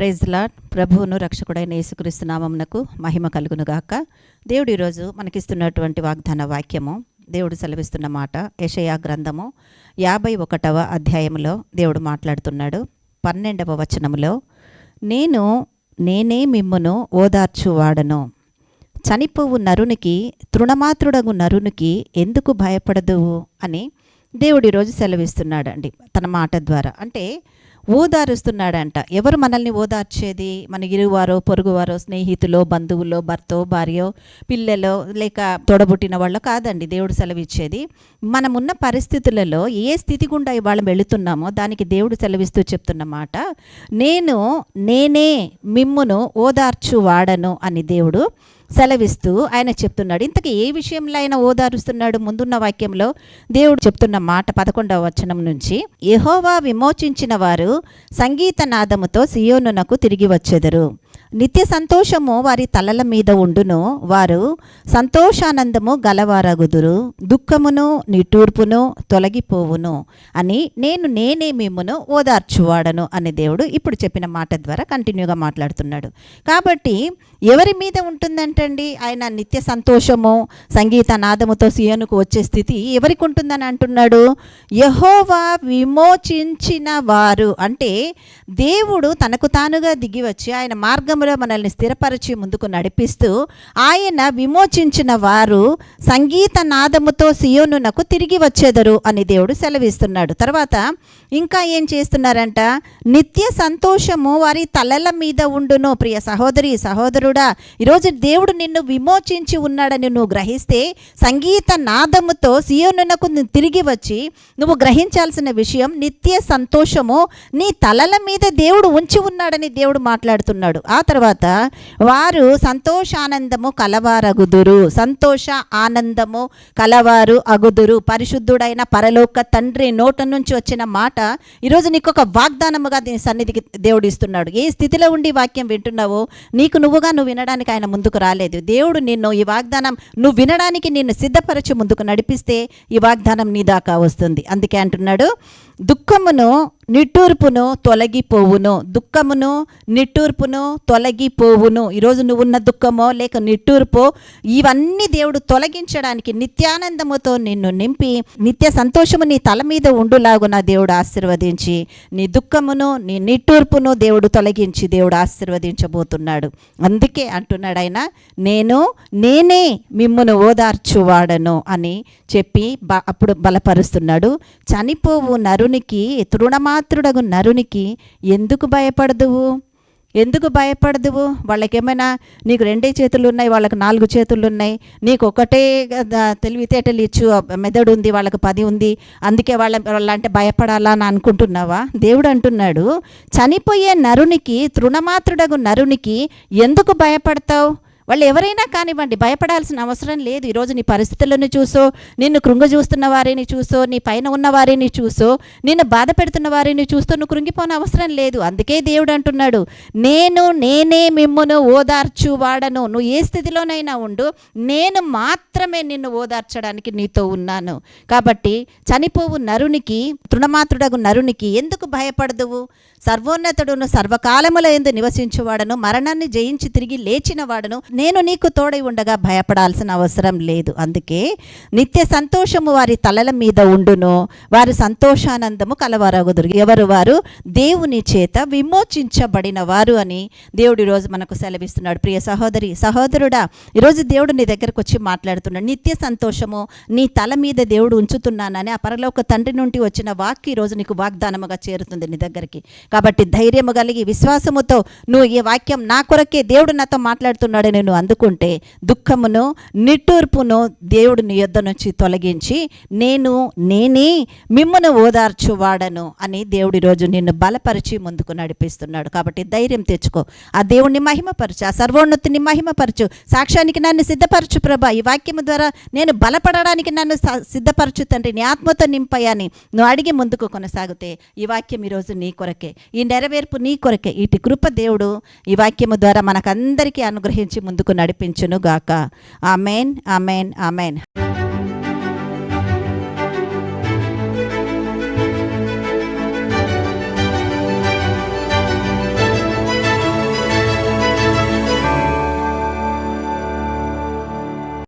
Praise lord ప్రభువును రక్షకుడైన యేసుక్రీస్తు నామమునకు మహిమ కలుగును గాక దేవుడు ఈరోజు మనకిస్తున్నటువంటి వాగ్దాన వాక్యము దేవుడు సెలవిస్తున్న మాట యషయా గ్రంథము యాభై ఒకటవ అధ్యాయంలో దేవుడు మాట్లాడుతున్నాడు. పన్నెండవ వచనములో నేను నేనే మిమ్మును ఓదార్చువాడను. చనిపోవు నరునికి తృణమాత్రుడగు నరునికి ఎందుకు భయపడదు అని దేవుడు ఈరోజు సెలవిస్తున్నాడండి తన మాట ద్వారా. అంటే ఓదారుస్తున్నాడంట. ఎవరు మనల్ని ఓదార్చేది? మన ఇరువారో పొరుగువారో స్నేహితులో బంధువులో భర్తో భార్యో పిల్లలో లేక తొడబుట్టిన వాళ్ళో కాదండి. దేవుడు సెలవిచ్చేది. మనమున్న పరిస్థితులలో ఏ స్థితి గుండా ఇవాళ వెళుతున్నామో దానికి దేవుడు సెలవిస్తూ చెప్తున్న మాట నేను నేనే మిమ్మును ఓదార్చు వాడను అని దేవుడు సెలవిస్తూ ఆయన చెప్తున్నాడు. ఇంతకీ ఏ విషయంలో ఆయన ఓదారుస్తున్నాడు? ముందున్న వాక్యంలో దేవుడు చెప్తున్న మాట పదకొండవ వచనం నుంచి యహోవా విమోచించిన వారు సంగీత నాదముతో సియోనునకు తిరిగి వచ్చెదరు. నిత్య సంతోషము వారి తలల మీద ఉండును. వారు సంతోషానందము గలవారగుదురు. దుఃఖమును నిటూర్పును తొలగిపోవును అని నేను నేనే మిమ్మును ఓదార్చువాడను అని దేవుడు ఇప్పుడు చెప్పిన మాట ద్వారా కంటిన్యూగా మాట్లాడుతున్నాడు. కాబట్టి ఎవరి మీద ఉంటుందంటండి? ఆయన నిత్య సంతోషము సంగీత నాదముతో సియోనుకు వచ్చే స్థితి ఎవరికి ఉంటుందని అంటున్నాడు? యహోవా విమోచించిన వారు అంటే దేవుడు తనకు తానుగా దిగి వచ్చి ఆయన మార్గంలో మనల్ని స్థిరపరిచి ముందుకు నడిపిస్తూ ఆయన విమోచించిన వారు సంగీత నాదముతో సియోనునకు తిరిగి వచ్చేదరు అని దేవుడు సెలవిస్తున్నాడు. తర్వాత ఇంకా ఏం చేస్తున్నారంట? నిత్య సంతోషము వారి తలల మీద ఉండును. ప్రియ సహోదరి సహోదరుడా ఈరోజు దేవుడు నిన్ను విమోచించి ఉన్నాడని నువ్వు గ్రహిస్తే సంగీత నాదముతో సియోనునకు తిరిగి వచ్చి నువ్వు గ్రహించాల్సిన విషయం నిత్య సంతోషము నీ తలల మీద దేవుడు ఉంచి ఉన్నాడని దేవుడు మాట్లాడుతున్నాడు. ఆ తర్వాత వారు సంతోషానందము కలవారగుదురు. సంతోష ఆనందము కలవారు అగుదురు. పరిశుద్ధుడైన పరలోక తండ్రి నోట నుంచి వచ్చిన మాట ఈరోజు నీకు ఒక వాగ్దానముగా దీని సన్నిధికి దేవుడు ఇస్తున్నాడు. ఏ స్థితిలో ఉండి వాక్యం వింటున్నావో నీకు నువ్వుగా నువ్వు వినడానికి ఆయన ముందుకు రాలేదు. దేవుడు నిన్ను ఈ వాగ్దానం నువ్వు వినడానికి నిన్ను సిద్ధపరచి ముందుకు నడిపిస్తే ఈ వాగ్దానం నీ దాకా వస్తుంది. అందుకే అంటున్నాడు దుఃఖమును నిట్టూర్పును తొలగిపోవును దుఃఖమును నిట్టూర్పును తొలగిపోవును. ఈరోజు నువ్వున్న దుఃఖమో లేక నిట్టూర్పో ఇవన్నీ దేవుడు తొలగించడానికి నిత్యానందముతో నిన్ను నింపి నిత్య సంతోషము నీ తల మీద ఉండులాగున దేవుడు ఆశీర్వదించి నీ దుఃఖమును నీ నిట్టూర్పును దేవుడు తొలగించి దేవుడు ఆశీర్వదించబోతున్నాడు. అందుకే అంటున్నాడు ఆయన నేను నేనే మిమ్మను ఓదార్చువాడను అని చెప్పి బ అప్పుడు బలపరుస్తున్నాడు. చనిపోవు నరునికి తృణమా తృణమాత్రుడగు నరునికి ఎందుకు భయపడదువు? ఎందుకు భయపడదువు? వాళ్ళకేమైనా నీకు రెండే చేతులు ఉన్నాయి వాళ్ళకి నాలుగు చేతులు ఉన్నాయి నీకు ఒకటే తెలివితేటలు ఇచ్చు మెదడు ఉంది వాళ్ళకి పది ఉంది అందుకే వాళ్ళ వాళ్ళంటే భయపడాలా అని అనుకుంటున్నావా? దేవుడు అంటున్నాడు చనిపోయే నరునికి తృణమాత్రుడగు నరునికి ఎందుకు భయపడతావు? వాళ్ళు ఎవరైనా కానివ్వండి భయపడాల్సిన అవసరం లేదు. ఈరోజు నీ పరిస్థితులను చూసో నిన్ను కృంగ చూస్తున్న వారిని చూసో నీ పైన ఉన్న వారిని చూసో నిన్ను బాధ పెడుతున్న వారిని చూస్తూ నువ్వు కృంగిపోన అవసరం లేదు. అందుకే దేవుడు అంటున్నాడు నేను నేనే మిమ్మును ఓదార్చు వాడను నువ్వు ఏ స్థితిలోనైనా ఉండు నేను మాత్రమే నిన్ను ఓదార్చడానికి నీతో ఉన్నాను. కాబట్టి చనిపోవు నరునికి తృణమాత్రుడగు నరునికి ఎందుకు భయపడదువు? సర్వోన్నతుడును సర్వకాలముల ఎందు నివసించువాడను మరణాన్ని జయించి తిరిగి లేచిన వాడను నేను నీకు తోడై ఉండగా భయపడాల్సిన అవసరం లేదు. అందుకే నిత్య సంతోషము వారి తలల మీద ఉండును. వారు సంతోషానందము కలవారగుదురు. ఎవరు వారు? దేవుని చేత విమోచించబడిన వారు అని దేవుడు ఈరోజు మనకు సెలవిస్తున్నాడు. ప్రియ సహోదరి సహోదరుడా ఈరోజు దేవుడు నీ దగ్గరకు వచ్చి మాట్లాడుతున్నాడు. నిత్య సంతోషము నీ తల మీద దేవుడు ఉంచుతున్నానని ఆ పరలోక తండ్రి నుండి వచ్చిన వాక్య ఈరోజు నీకు వాగ్దానముగా చేరుతుంది నీ దగ్గరికి. కాబట్టి ధైర్యము కలిగి విశ్వాసముతో నువ్వు ఈ వాక్యం నా కొరకే దేవుడు నాతో మాట్లాడుతున్నాడని నువ్వు అందుకుంటే దుఃఖమును నిట్టూర్పును దేవుడు నీ యొద్ద నుంచి తొలగించి నేను నేనే మిమ్మను ఓదార్చువాడను అని దేవుడి రోజు నిన్ను బలపరిచి ముందుకు నడిపిస్తున్నాడు. కాబట్టి ధైర్యం తెచ్చుకో. ఆ దేవుణ్ణి మహిమపరచు ఆ సర్వోన్నతిని మహిమపరచు సాక్ష్యానికి నన్ను సిద్ధపరచు ప్రభా. ఈ వాక్యము ద్వారా నేను బలపడడానికి నన్ను స- సిద్ధపరచు తండ్రి నీ ఆత్మతో నింపయ్యని నువ్వు అడిగి ముందుకు కొనసాగితే ఈ వాక్యం ఈరోజు నీ కొరకే. ఈ నెరవేర్పు నీ కొరకే. ఇటు కృప దేవుడు ఈ వాక్యము ద్వారా మనకందరికీ అనుగ్రహించి ముందుకు నడిపించును గాక అమెన్ అమెన్ అమెన్